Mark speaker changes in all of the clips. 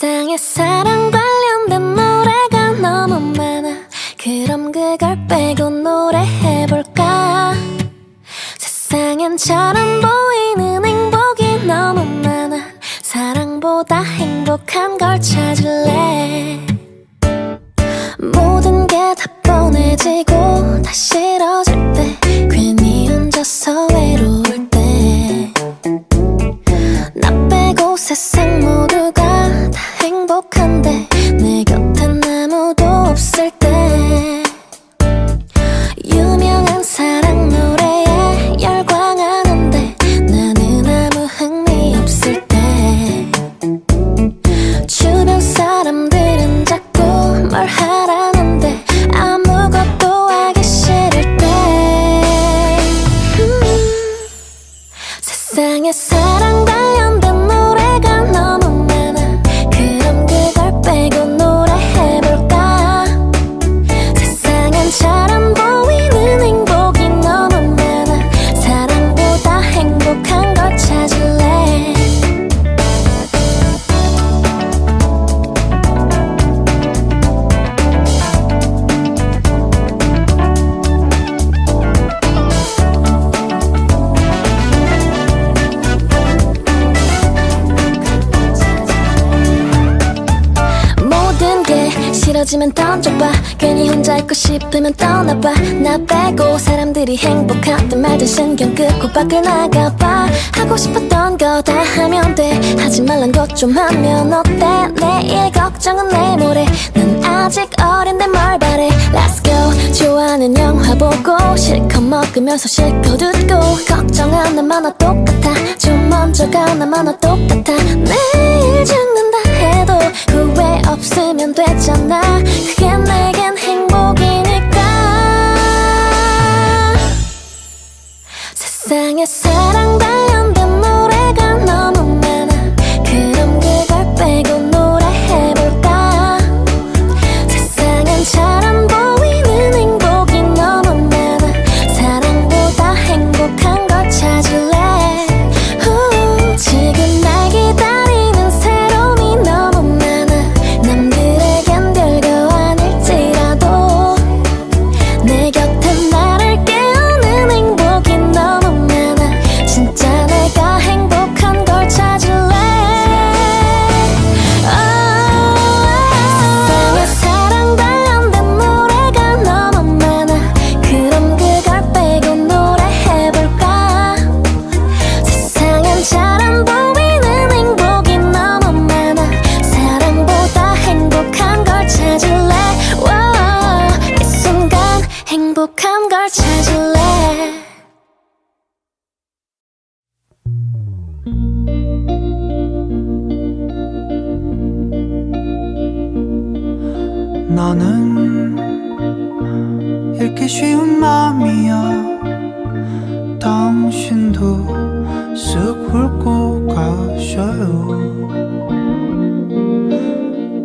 Speaker 1: 세상에 사랑 관련된 노래가 너무 많아. 그럼 그걸 빼고 노래해볼까? 세상엔 잘 안 보이는 행복이 너무 많아. 사랑보다 행복한 걸 찾을래? 모든 게 다 뻔해지고 다싫 싫어지면 던져봐. 괜히 혼자 있고 싶으면 떠나봐. 나 빼고 사람들이 행복하든 말든 신경 끄고 밖을 나가봐. 하고 싶었던 거 다 하면 돼. 하지 말란 것 좀 하면 어때? 내일 걱정은 내일 모레. 난 아직 어린데 뭘 바래. Let's go. 좋아하는 영화 보고 실컷 먹으면서 실컷 웃고. 걱정은 나마나 똑같아. 좀 먼저 가 나마나 똑같아. 내일 죽 세상에 사랑 관 나는
Speaker 2: 읽기 쉬운 마음이야. 당신도 쓱 훑고 가셔요.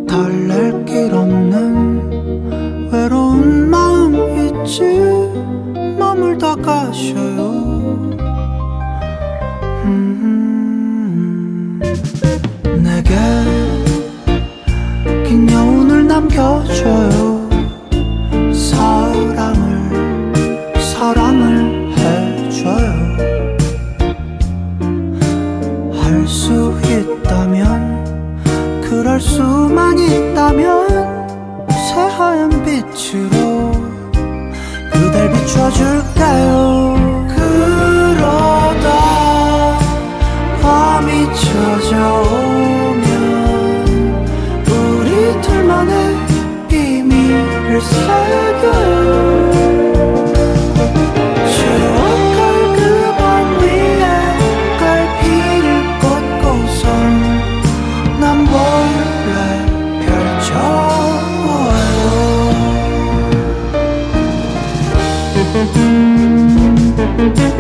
Speaker 2: 달랠 길 없는 외로운 마음 있지 머물다 가셔요. 음, 내게 긴 여운을 남겨줘요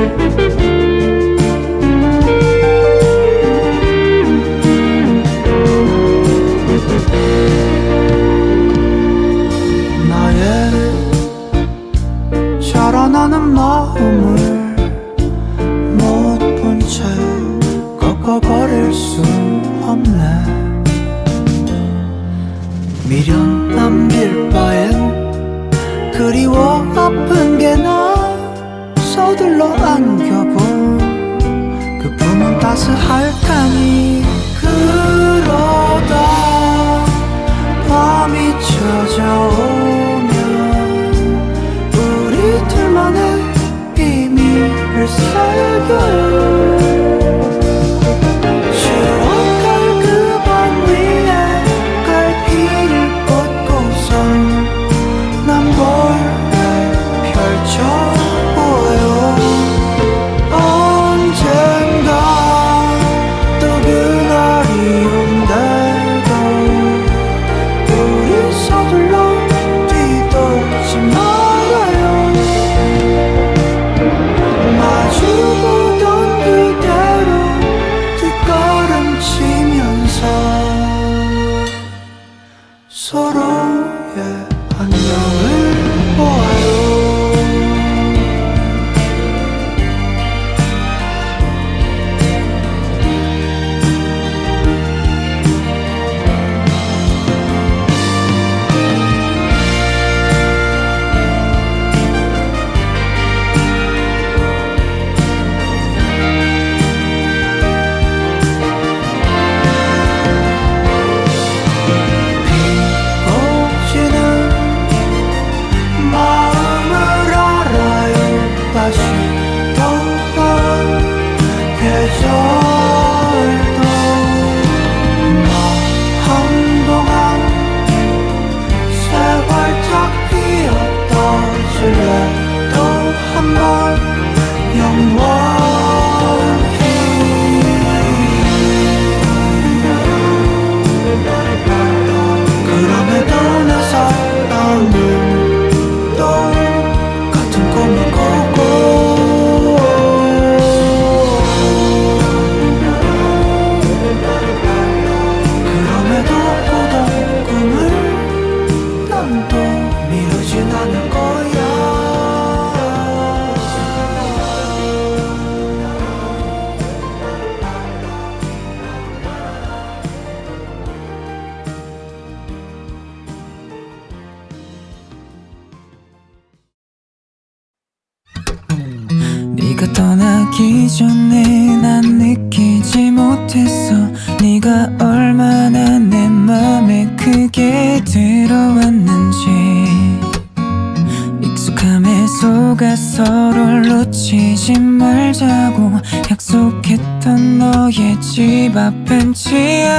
Speaker 2: Thank you. good.
Speaker 3: 네가 얼마나 내 맘에 크게 들어왔는지. 익숙함에 속아 서로를 놓치지 말자고 약속했던 너의 집앞 벤치야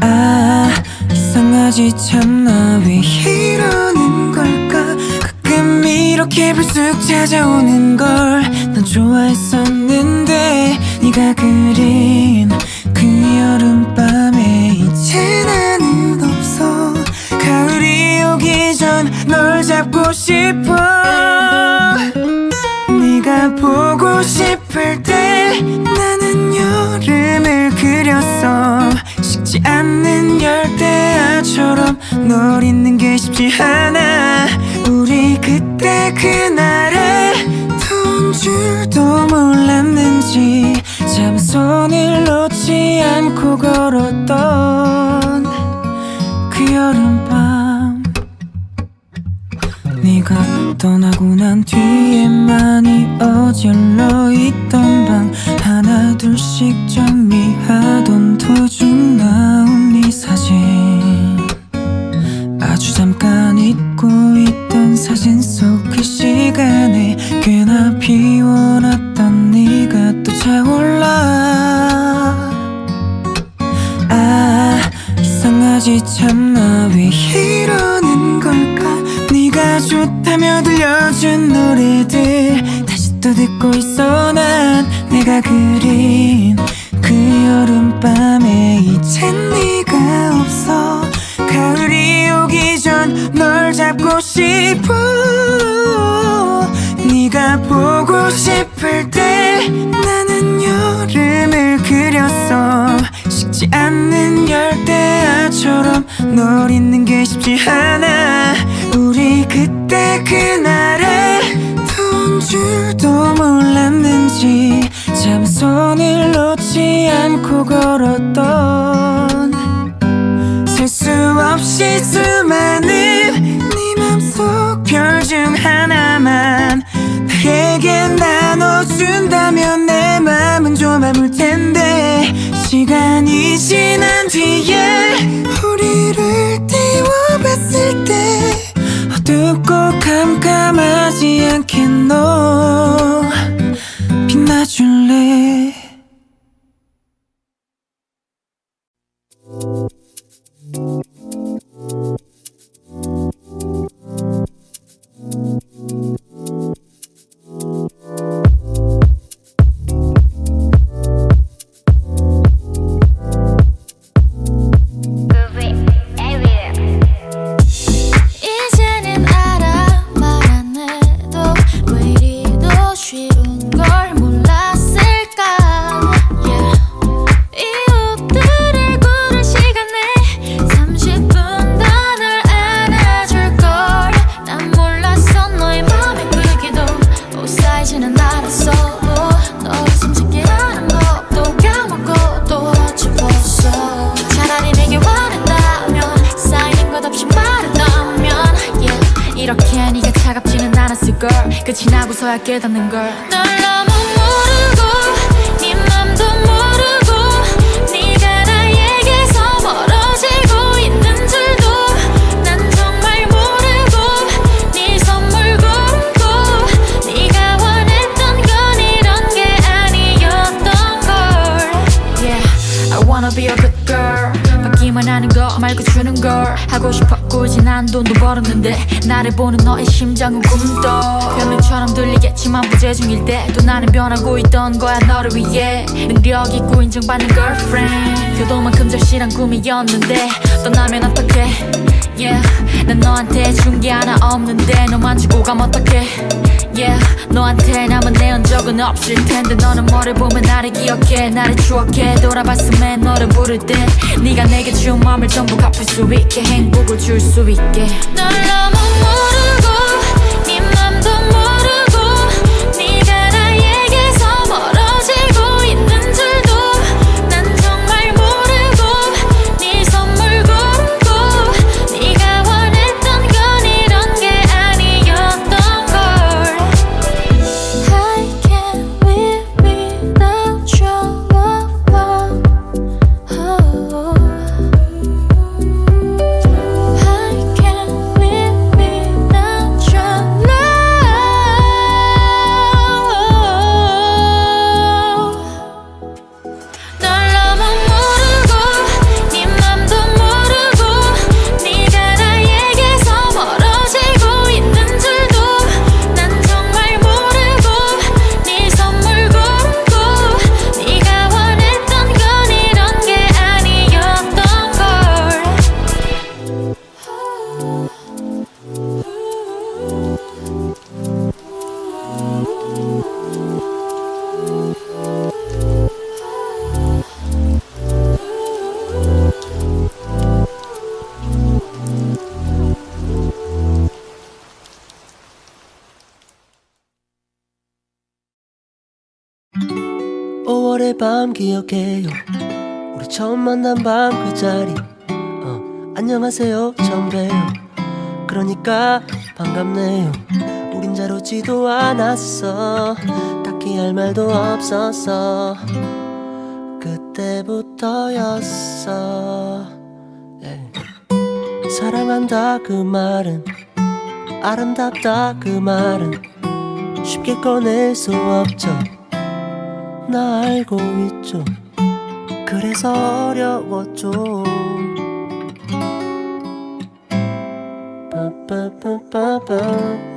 Speaker 3: 아 이상하지 참나 왜 이러는 걸까? 가끔 이렇게 불쑥 찾아오는 걸 난 좋아했었는데 네가 그린 그 여름밤에 이제 나는 없어. 가을이 오기 전 널 잡고 싶어. 네가 보고 싶을 때 나는 여름을 그렸어. 식지 않는 열대야처럼 널 잊는 게 쉽지 않아. 우리 그때 그날에 더운 줄도 몰랐는지 참 손을 놓지 않고 걸었던 그 여름밤. 네가 떠나고 난 뒤에 많이 어질러 있던 방 하나 둘씩 정리하던 도중 나온 네 사진. 아주 잠깐 잊고 있던 사진 속 그 시간에 꽤나 비워놨 이상하지 참 나? 왜 이러는 걸까? 네가 좋다며 들려준 노래들 다시 또 듣고 있어. 난 내가 그린 그 여름밤에 이젠 네가 없어. 가을이 오기 전 널 잡고 싶어. 네가 보고 싶을 열대야처럼 널 잊는 게 쉽지 않아. 우리 그때 그날에 더운 줄도 몰랐는지 참 손을 놓지 않고 걸었던 없이 수많은 네 맘속 별 중 하나만 나에게 나눠준다면 좀 아물 텐데 시간이 지난 뒤에 우리를 띄워봤을 때 어둡고 캄캄하지 않게 너
Speaker 4: 돈도 벌었는데 나를 보는 너의 심장은 꿈도 변명처럼 들리겠지만 부재중일 때도 나는 변하고 있던 거야 너를 위해. 능력 있고 인정받는 girlfriend. 교도만큼 절실한 꿈이었는데 떠나면 어떡해? Yeah, 난 너한테 준 게 하나 없는데 너만 주고 가면 어떡해 Yeah, 너한테 남은 내 흔적은 없을 텐데 너는 뭐를 보면 나를 기억해. 나를 추억해. 돌아봤음에 너를 부를 때 네가 내게 준 마음을 전부 갚을 수 있게 행복을 줄 수 있게. 널 너무
Speaker 5: 오월의밤 기억해요. 우리 처음 만난 밤 그 자리. 어, 안녕하세요 처음 봬요. 그러니까 반갑네요. 우린 잘 오지도 않았어. 딱히 할 말도 없었어 그때부터였어. 예. 사랑한다 그 말은. 아름답다 그 말은. 쉽게 꺼낼 수 없죠 나 알고 있죠. 그래서 어려웠죠 빠빠빠빠빠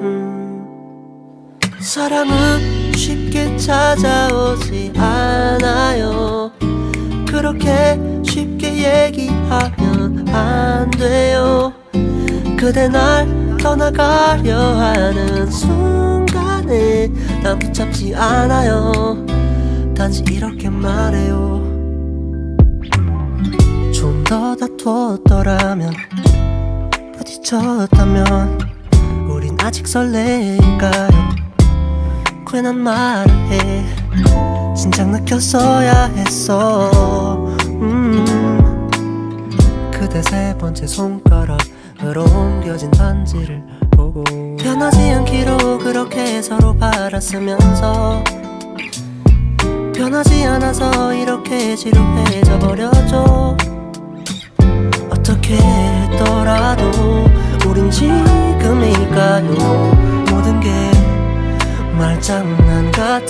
Speaker 5: 음. 사랑은 쉽게 찾아오지 않아요. 그렇게 쉽게 얘기하면 안 돼요. 그대 날 떠나가려 하는 순간에 난 붙잡지 않아요 단지 이렇게 말해요. 좀 더 다투었더라면 부딪혔다면 우린 아직 설레일까요? 괜한 말해. 진작 느꼈어야 했어. 음. 그대 세 번째 손가락으로 옮겨진 반지를 보고 변하지 않기로 그렇게 서로 바랐으면서 변하지 않아서 이렇게 지루해져 버렸죠 어떻게 했더라도 우린 지금일까요? 모든 게 말장난 같아요.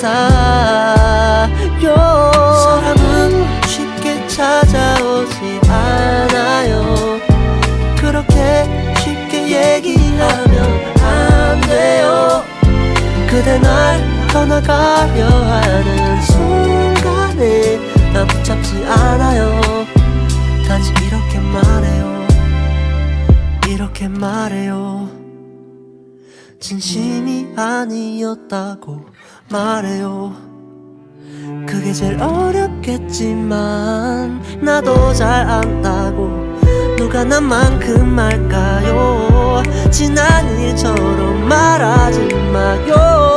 Speaker 5: 사람은 쉽게 찾아오지 않아요. 그렇게 쉽게 얘기하면 안 돼요. 그대 날 떠나가려 하는 순간 시간이 나 붙잡지 않아요. 단지 이렇게 말해요. 이렇게 말해요. 진심이 아니었다고 말해요. 그게 제일 어렵겠지만 나도 잘 안다고 누가 나만큼 말까요? 지난 일처럼 말하지 마요.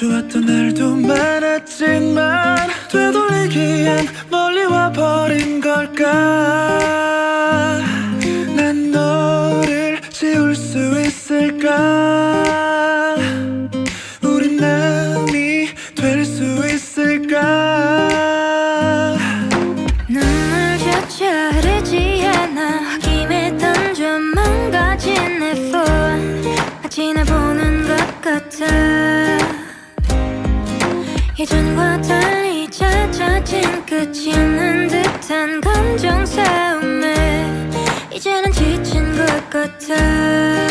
Speaker 6: 좋았던 날도 많았지만 되돌리기엔 멀리 와버린 걸까?
Speaker 7: 숱한 감정 싸움에 이제는 지친 것 같아.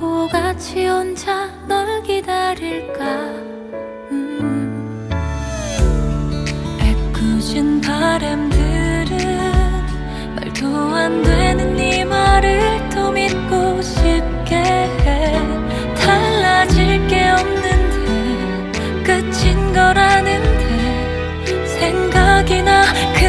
Speaker 8: 바보같이 혼자 널 기다릴까? 음. 애꿎은 바람들은 말도 안 되는 네 말을 또 믿고 싶게 해. 달라질 게 없는데 끝인 거라는데 생각이나. 그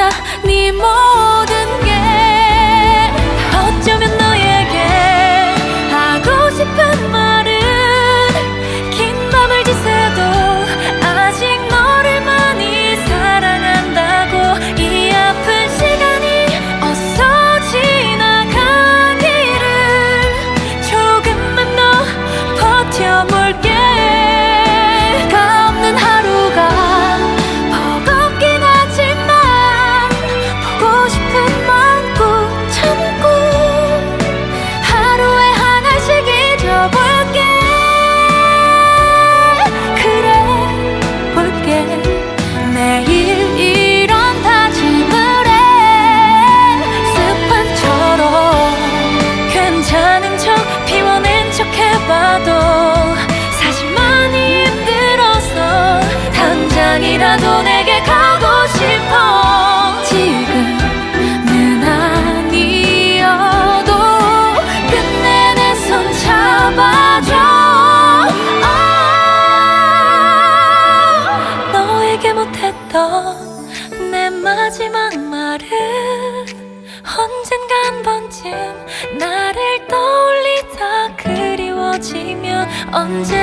Speaker 8: 나 네 모든 게 언제